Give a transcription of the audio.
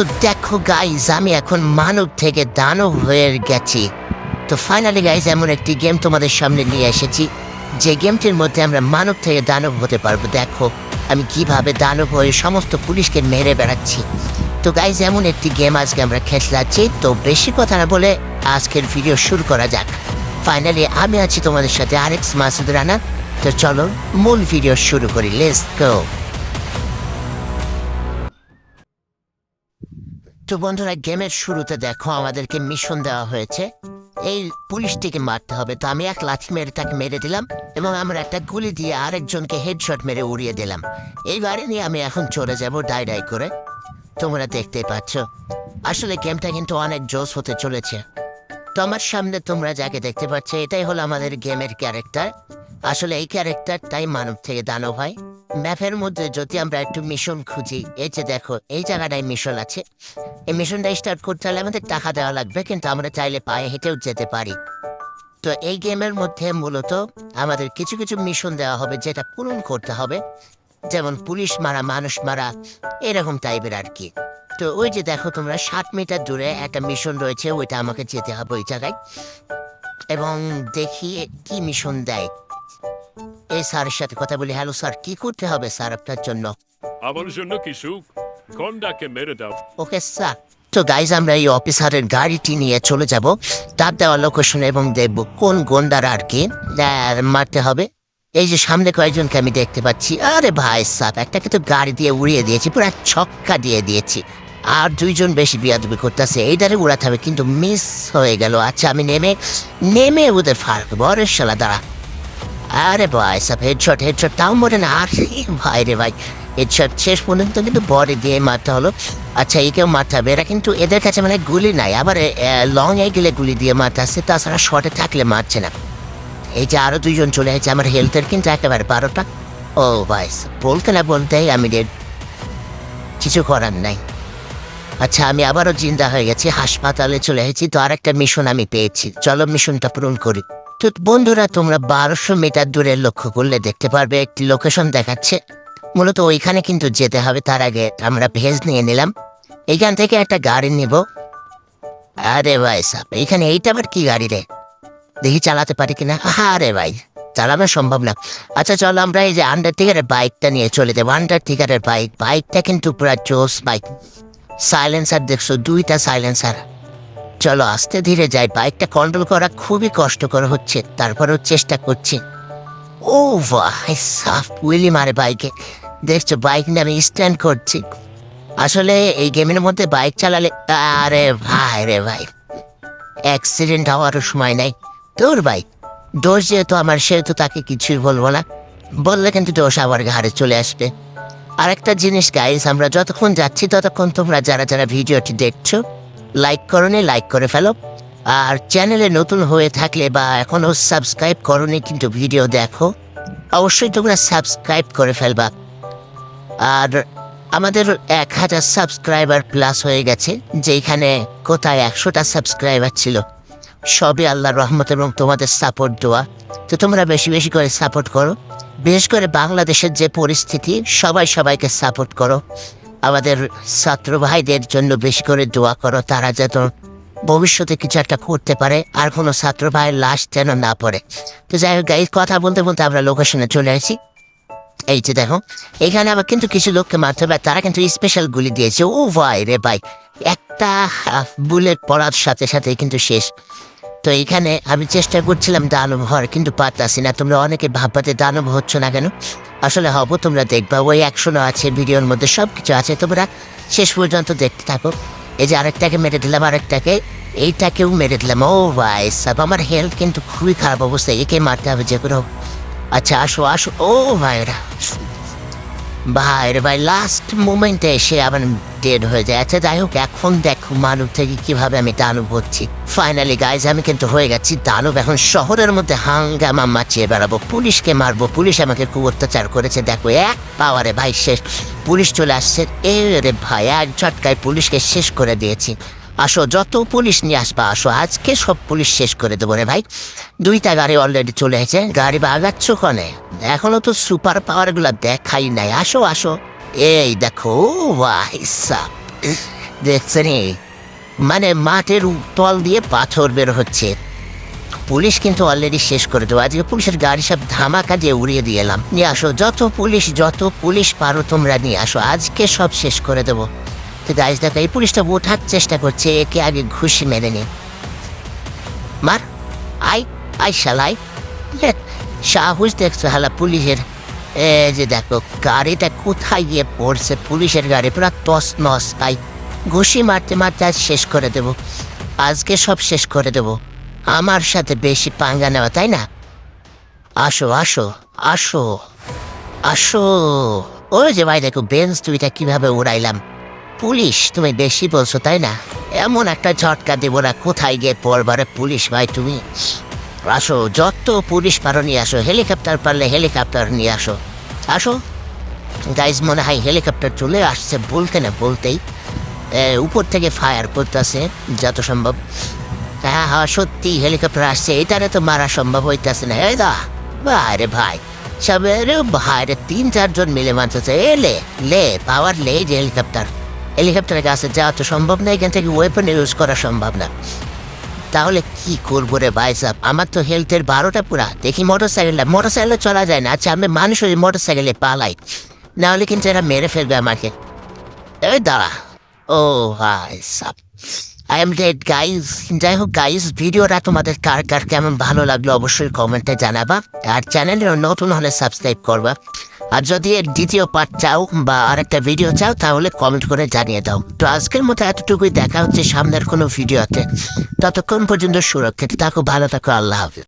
তো দেখো গাইজ আমি এখন মানব থেকে দানব হয়ে গেছি। তো ফাইনালি গাইজ এমন একটি গেম তোমাদের সামনে নিয়ে এসেছি, যে গেমটির মধ্যে আমরা মানব থেকে দানব হতে পারব। দেখো, আমি কীভাবে দানব হয়ে সমস্ত পুলিশকে মেরে বেড়াচ্ছি। তো গাইজ এমন একটি গেম আজকে আমরা খেলাচ্ছি তো বেশি কথা না বলে আজকের ভিডিও শুরু করা যাক। ফাইনালি আমি আছি তোমাদের সাথে আরেক মাসুদ রানা। তো চলো, মূল ভিডিও শুরু করি। লেটস গো তো বন্ধুরা, গেমের শুরুতে দেখো আমাদেরকে মিশন দেওয়া হয়েছে। এই পুলিশটিকে মারতে হবে। তো আমি এক লাঠি মেরে তাকে মেরে দিলাম এবং আমরা একটা গুলি দিয়ে আরেকজনকে হেডশট মেরে উড়িয়ে দিলাম। এই গাড়ি নিয়ে আমি এখন চলে যাব ডাই ডাই করে। তোমরা দেখতে পাচ্ছ। আসলে গেমটা কিন্তু অনেক জোস হতে চলেছে। তো আমার সামনে তোমরা যাকে দেখতে পাচ্ছ, এটাই হলো আমাদের গেমের ক্যারেক্টার। আসলে এই ক্যারেক্টারটাই মানব থেকে দানব হয়। ম্যাপের মধ্যে যদি আমরা একটু মিশন খুঁজি, এই যে দেখো, এই জায়গাটায় মিশন আছে। এই মিশনটা স্টার্ট করতে হলে আমাদের টাকা দেওয়া লাগবে, কিন্তু আমরা চাইলে পায়ে হেঁটেও যেতে পারি। তো এই গেমের মধ্যে মূলত আমাদের কিছু কিছু মিশন দেওয়া হবে, যেটা পূরণ করতে হবে। যেমন পুলিশ মারা, মানুষ মারা, এরকম টাইপের আর কি। তো ওই যে দেখো তোমরা ষাট মিটার দূরে একটা মিশন রয়েছে ওইটা আমাকে যেতে হবে ওই জায়গায়। এবং দেখি কি মিশন দেয়। এই স্যারের সাথে কথা বলি হ্যালো স্যার কি করতে হবে স্যার আপনার জন্য? আমার জন্য কিছু কন্ডাকে মেরে দাও। Okay sir. তো গাইজ আমরা এই অফিসারের গাড়িটি নিয়ে চলে যাব। তার দেওয়া লোকেশন এবং দেখব কোন গন্ডার আর কি মারতে হবে। এই যে সামনে কয়েকজনকে আমি দেখতে পাচ্ছি। আরে ভাই সাপ একটাকে তো গাড়ি দিয়ে উড়িয়ে দিয়েছি পুরো ছক্কা দিয়ে দিয়েছি। আর দুইজন বেশি বিয়াদবি করতেছে। এই এইটারে উড়াতে হবে, কিন্তু মিস হয়ে গেল। আচ্ছা আমি নেমে নেমে ওদের ফার্ক বড় শালা, দাঁড়া। আরে ভাই সব হেডশট হেডশট তাও মরে না। আর ভাই রে ভাই হেডশট শেষ পর্যন্ত কিন্তু বডি দিয়ে মারতে হলো। আচ্ছা একেও মারতে হবে, এরা কিন্তু এদের কাছে মানে গুলি নাই। আবার লং এ গেলে গুলি দিয়ে মারতে আসছে তাছাড়া শর্টে থাকলে মারছে না। এই যে আরও দুইজন চলে আসছে আমার হেলথের কিন্তু একেবারে বারোটা। ও ভাই, বলতে না বলতেই আমি। কিছু করার নাই। আচ্ছা আমি আবারও জিন্দা হয়ে গেছি, হাসপাতালে চলে এসেছি, তো আরেকটা মিশন আমি পেয়েছি। চলো মিশনটা পূরণ করি। তো বন্ধুরা, তোমরা বারোশো মিটার দূরে লক্ষ্য করলে দেখতে পারবে, একটি লোকেশন দেখাচ্ছে। মূলত ওইখানে কিন্তু যেতে হবে, তার আগে আমরা ভেজ নিয়ে নিলাম। এইখান থেকে একটা গাড়ি নিব। আরে ভাই সাপ এইখানে এইটা আবার কি গাড়ি রে? দেখি চালাতে পারি কিনা? আরে ভাই, চালানো সম্ভব না। আচ্ছা চলো আমরা এই যে আন্ডারটিকারের বাইকটা নিয়ে চলে যাব। আন্ডারটিকারের বাইক বাইকটা কিন্তু পুরো জোস বাইক সাইলেন্সার দেখছ, দুইটা সাইলেন্সার চলো, আস্তে ধীরে যাই বাইকটা কন্ট্রোল করা খুবই কষ্টকর হচ্ছে, তারপরেও চেষ্টা করছি। ও ভাই, সাফ উইলি মারে বাইকে দেখছ বাইক নিয়ে আমি স্ট্যান্ড করছি। আসলে এই গেমের মধ্যে বাইক চালালে, আরে ভাই রে ভাই অ্যাক্সিডেন্ট হওয়ারও সময় নাই। তোর বাইক দোষ যেহেতু আমার, সেহেতু তাকে কিছুই বলব না। বললে কিন্তু দোষ আবার ঘাড়ে চলে আসবে। আরেকটা জিনিস গাইস আমরা যতক্ষণ যাচ্ছি, ততক্ষণ তোমরা যারা যারা ভিডিওটি দেখছ লাইক করনি লাইক করে ফেলো। আর চ্যানেলে নতুন হয়ে থাকলে বা এখনও সাবস্ক্রাইব করনি কিন্তু ভিডিও দেখো, অবশ্যই তোমরা সাবস্ক্রাইব করে ফেলবা। আর আমাদের এক হাজার সাবস্ক্রাইবার প্লাস হয়ে গেছে যেখানে কোথায় একশোটা সাবস্ক্রাইবার ছিল। সবই আল্লাহর রহমত এবং তোমাদের সাপোর্ট দেওয়া। তো তোমরা বেশি বেশি করে সাপোর্ট করো। বিশেষ করে বাংলাদেশের যে পরিস্থিতি, সবাই সবাইকে সাপোর্ট করো। আমাদের ছাত্র ভাইদের জন্য বেশি করে দোয়া করো, তারা যেন ভবিষ্যতে কিছু একটা করতে পারে, আর কোনো ছাত্র ভাইয়ের লাশ যেন না পড়ে। তো যাই হোক এই কথা বলতে বলতে আমরা লোকেশনে চলে আসি। এই যে দেখো, এখানে আবার কিন্তু কিছু লোককে মারতে হবে তারা কিন্তু স্পেশাল গুলি দিয়েছে। ও ভাই রে ভাই, একটা বুলেট পড়ার সাথে সাথে কিন্তু শেষ। তো এইখানে আমি চেষ্টা করছিলাম দানব হওয়ার, কিন্তু পারতাছি না। তোমরা অনেকে ভাববাতে দানব হচ্ছ না কেন? আসলে হব, তোমরা দেখবা। ওই একশোনো আছে, ভিডিওর মধ্যে সব কিছু আছে। তোমরা শেষ পর্যন্ত দেখতে থাকো। এই যে আরেকটাকে মেরে দিলাম, আরেকটাকে, এইটাকেও মেরে দিলাম। ও ভাই সব, আমার হেলথ কিন্তু খুবই খারাপ অবস্থা। একে মারতে হবে যে কোনো। আচ্ছা আসো আসো। ও ভাইরা ভাই রে ভাই লাস্ট মোমেন্টে এসে আবার ডেড হয়ে যায়। আচ্ছা যাই হোক, এখন দেখো মানব থেকে কীভাবে আমি দানব হচ্ছি। ফাইনালি গাইজ আমি কিন্তু হয়ে গেছি দানব। এখন শহরের মধ্যে হাঙ্গামা মাচিয়ে বেড়াবো। পুলিশকে মারবো। পুলিশ আমাকে খুব অত্যাচার করেছে। দেখো, এক পাওয়ারে ভাই শেষ। পুলিশ চলে আসছে। এ রে ভাই, এক ঝটকায় পুলিশকে শেষ করে দিয়েছি। আসো, যত পুলিশ নিয়ে আসবা, আসো। আজকে সব পুলিশ শেষ করে দেবো রে ভাই। দুইটা গাড়ি অলরেডি চলে এসেছে। গাড়ি বাগাচ্ছ কনে? এখনও তো সুপার পাওয়ারগুলা দেখাই নাই। আসো আসো। এই দেখো দেখছেন মানে মাঠের তল দিয়ে পাথর বের হচ্ছে। পুলিশ কিন্তু অলরেডি শেষ করে দেবো। আজকে পুলিশের গাড়ি সব ধামাকা দিয়ে উড়িয়ে দিয়ে এলাম। নিয়ে আসো, যত পুলিশ যত পুলিশ পারো তোমরা নিয়ে আসো। আজকে সব শেষ করে দেবো। তো গাইজ দেখো এই পুলিশটা ওঠার চেষ্টা করছে, একে আগে ঘুষি মেরে নে। মার আই আই শালাই সাহস দেখছ হালা পুলিশের। এ, যে দেখো, গাড়িটা কোথায় গিয়ে পড়ছে, পুলিশের গাড়ি, পুরো তস নস তাই ঘুষি মারতে মারতে আজ শেষ করে দেব। আজকে সব শেষ করে দেব। আমার সাথে বেশি পাঙ্গা নেওয়া, তাই না? আসো আসো আসো আসো। ওই যে ভাই দেখো, বেঞ্চ দুইটা কীভাবে উড়াইলাম। পুলিশ? তুমি বেশি বলছো, তাই না? এমন একটা ঝটকা দেবো না, কোথায় গিয়ে পড়বারে পুলিশ ভাই তুমি? আসো, যত পুলিশ পারো নিয়ে আসো, হেলিকপ্টার পারলে হেলিকপ্টার নিয়ে আসো। আসো। গাইজ, মনে হয় হেলিকপ্টার চলে আসছে বলতে না বলতেই। উপর থেকে ফায়ার করতেছে, যত সম্ভব। হ্যাঁ হ্যাঁ সত্যি হেলিকপ্টার আসছে, এটারে তো মারা সম্ভব হইতেছে না, এই দা। বাইরে ভাই, সবেরে বাইরে তিন, চারজন মিলে মানতেছে এ লে লে, পাওয়ার লে যে হেলিকপ্টার। হেলিকপ্টারের কাছে যাওয়া তো সম্ভব না, এখান থেকে ওয়েপন ইউজ করা সম্ভব না। তাহলে কি করব রে ভাই সাহেব আমার তো হেলথের বারোটা পুরা। দেখি মোটর সাইকেলটা মোটর সাইকেলে চলা যায় না। আচ্ছা আমি মানুষ ওই মোটর সাইকেলে পালাই। নাহলে কিন্তু এরা মেরে ফেলবে আমাকে। এই দাঁড়া। ও ভাই সাব আই এম ডেড গাইজ যাই হোক গাইজ ভিডিওটা তোমাদের কার কার কেমন ভালো লাগল অবশ্যই কমেন্টে জানাবা আর চ্যানেলে নতুন হলে সাবস্ক্রাইব করবা। আর যদি এর দ্বিতীয় পার্ট চাও বা আরেকটা ভিডিও চাও, তাহলে কমেন্ট করে জানিয়ে দাও। তো আজকের মতো এতটুকুই, দেখা হচ্ছে সামনের কোনো ভিডিওতে ততক্ষণ পর্যন্ত সুরক্ষিত থাকো, ভালো থাকো, আল্লাহ হাফিজ।